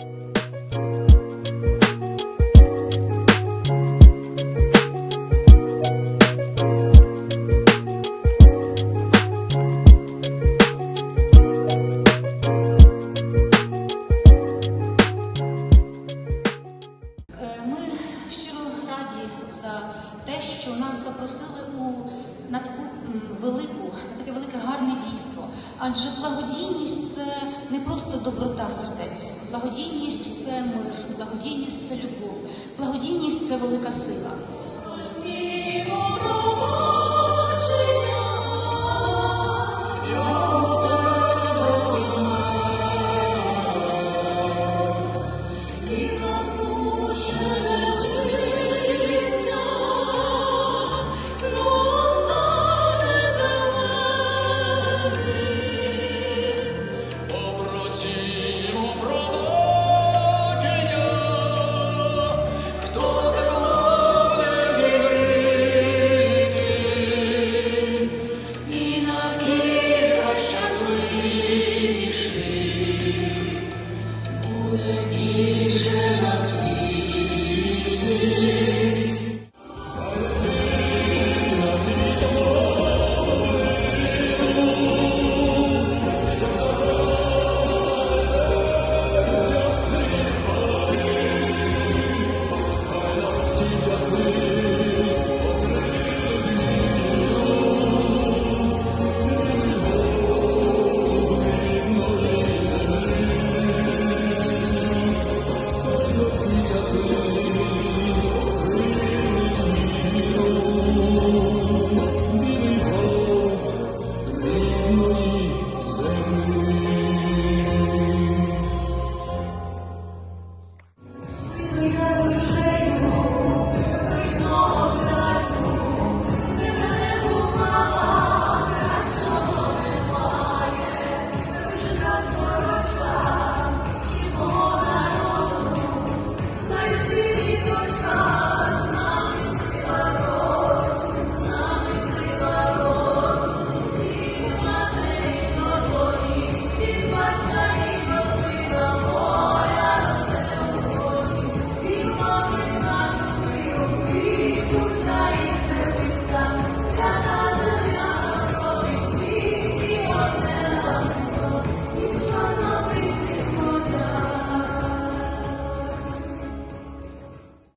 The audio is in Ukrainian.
Thank you. Що нас запросили у на таку велику, на таке велике гарне дійство. Адже благодійність це не просто доброта сердець. Благодійність це мир, благодійність це любов, благодійність це велика сила.